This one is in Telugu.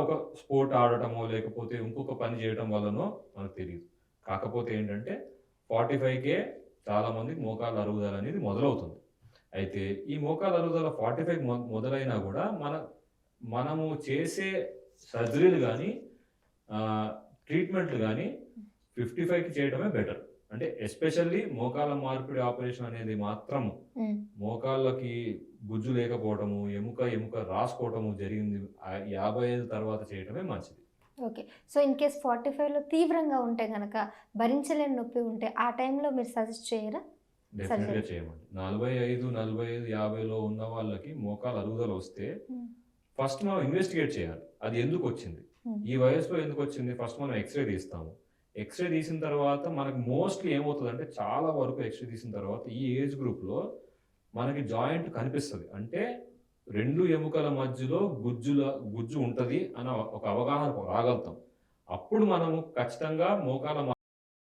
ఒక స్పోర్ట్ ఆడటమో లేకపోతే ఇంకొక పని చేయడం వల్లనో మనకు తెలియదు కాకపోతే ఏంటంటే ఫార్టీ ఫైవ్కే చాలా మందికి మోకాళ్ళ అరుగుదల అనేది మొదలవుతుంది. అయితే ఈ మోకాళ్ళ అరుగుదల ఫార్టీ ఫైవ్ మొదలైనా కూడా మన మనము చేసే సర్జరీలు కానీ ట్రీట్మెంట్లు కానీ ఫిఫ్టీ ఫైవ్కి చేయడమే బెటర్. అంటే ఎస్పెషల్లీ మోకాళ్ళ మార్పిడి ఆపరేషన్ అనేది మాత్రం ఉమ్, మోకాళ్ళకి గుజ్జు లేకపోవటము ఎముక ఎముక రాసుకోవటము జరిగింది. యాభై ఐదు తర్వాత చేయటమే మంచిది. Okay. So in case forty ఫైవ్లో తీవ్రంగా ఉంటే కనుక భరించలేని నొప్పి ఉంటే ఆ టైంలో మీరు సజెస్ట్ చేయరా? డెఫినెట్గా. చేయమండి. నలభై ఐదు నలభై ఐదు యాభైలో ఉన్న వాళ్ళకి మోకాలు అరుగుదల వస్తే ఫస్ట్ మనం ఇన్వెస్టిగేట్ చేయాలి. అది ఎందుకు వచ్చింది? ఈ వయసులో ఎందుకు వచ్చింది? ఫస్ట్ మనం ఎక్స్రే తీస్తాము. ఎక్స్రే తీసిన తర్వాత మనకు మోస్ట్లీ ఏమవుతుంది అంటే చాలా వరకు ఎక్స్రే తీసిన తర్వాత ఈ ఏజ్ గ్రూప్లో మనకి జాయింట్ కనిపిస్తుంది. అంటే రెండు ఎముకల మధ్యలో గుజ్జుల గుజ్జు ఉంటుంది అన్న ఒక అవగాహన రాగలుగుతాం. అప్పుడు మనము ఖచ్చితంగా మోకాల